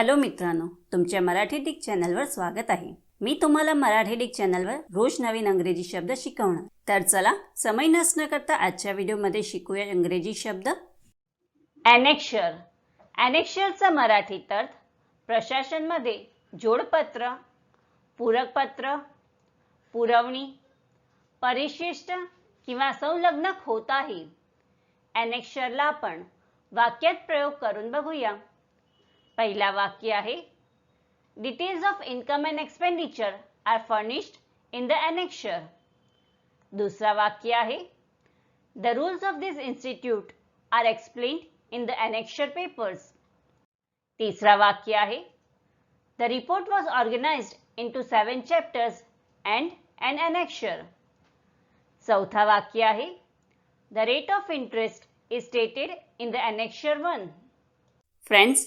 Hello मित्रांनो तुमच्या Marathi Dick चॅनलवर स्वागत आहे. मी तुम्हाला मराठी डिक चॅनलवर रोज नवीन अंग्रेजी शब्द शिकवणार. तर चला समय नसणं करता आजच्या व्हिडिओमध्ये शिकूया इंग्रजी शब्द. ॲनेक्शर ॲनेक्शरचा मराठीत अर्थ प्रशासनमध्ये जोडपत्र पूरकपत्र पुरवणी परिशिष्ट किंवा संलग्नक होत आहे. ॲनेक्शरला आपण वाक्यात प्रयोग करून बघूया. पहिला वाक्य आहे. Details of income and expenditure are furnished in the annexure दुसरा वाक्य आहे. The rules of this institute are explained in the annexure papers तिसरा वाक्य आहे. The report was organised in two seven chapters and an annexure चौथा वाक्य आहे. The rate of interest is stated in the annexure one friends